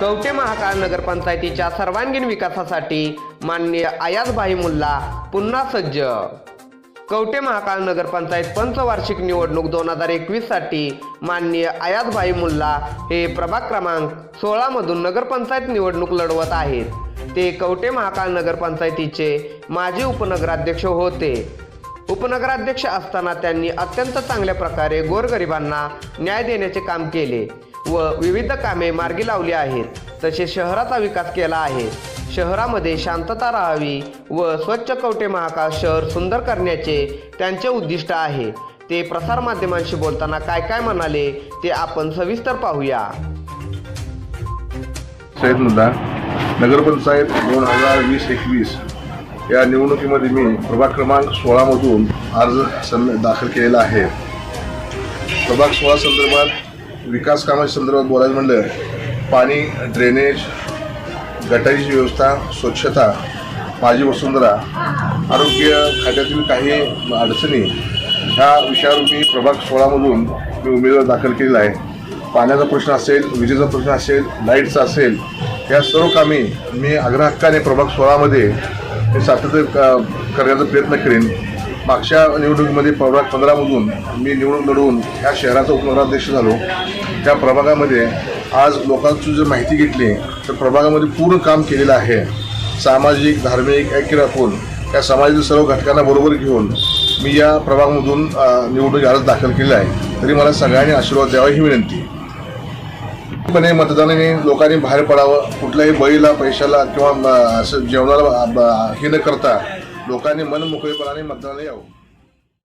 कवठे महाकाळ नगरपंचायतीच्या सर्वांगीण विकासासाठी माननीय आयाजभाई मुल्ला पुन्हा सज्ज. कवठे महाकाळ नगरपंचायत पंचवार्षिक निवडणूक दोन हजार एकवीससाठी माननीय आयाजभाई मुल्ला हे प्रभाग क्रमांक सोळामधून नगरपंचायत निवडणूक लढवत आहेत. ते कवठे महाकाळ नगरपंचायतीचे माजी उपनगराध्यक्ष होते. उपनगराध्यक्ष असताना त्यांनी अत्यंत चांगल्या प्रकारे गोरगरिबांना न्याय देण्याचे काम केले व विविध कामे मार्गी लावली आहेत. तसेच शहराचा विकास केला आहे. शहरामध्ये शांतता राहावी व स्वच्छ कवटे महाकाश शहर सुंदर करण्याचे त्यांचे उद्दिष्ट आहे. ते प्रसारमाध्यमांशी बोलताना काय काय म्हणाले ते आपण सविस्तर पाहूया. नगरपंचायत दोन हजार वीस एकवीस या निवडणुकीमध्ये मी प्रभाग क्रमांक सोळामधून अर्ज सं दाखल केलेला आहे. प्रभाग सोळा संदर्भात विकास कामाच्या संदर्भात बोलायचं म्हणलं पाणी ड्रेनेज गटारीची व्यवस्था स्वच्छता माझी वसुंधरा आरोग्य खात्यातील काही अडचणी ह्या विषयावर मी प्रभाग सोळामधून मी उमेदवार दाखल केलेला आहे. पाण्याचा प्रश्न असेल विजेचा प्रश्न असेल लाईटचा असेल या सर्व कामी मी आग्रहक्काने प्रभाग सोळामध्ये हे सातत्य करण्याचा प्रयत्न करेन. मागच्या निवडणुकीमध्ये प्रभाग पंधरामधून मी निवडणूक लढवून ह्या शहराचा उपनगराध्यक्ष झालो. त्या प्रभागामध्ये आज लोकांची जर माहिती घेतली तर प्रभागामध्ये पूर्ण काम केलेलं आहे. सामाजिक धार्मिक ऐक्य राखून या समाजातील सर्व घटकांना बरोबर घेऊन मी या प्रभागामधून निवडणुकी निवडणूक अर्ज दाखल केलेला आहे. तरी मला सगळ्यांनी आशीर्वाद द्यावा ही विनंती. पण मतदानाने लोकांनी बाहेर पडावं. कुठल्याही बळीला पैशाला किंवा असं जेवणाला हे न करता लोकांनी मनमोकळेपणाने मतदानाला यावं.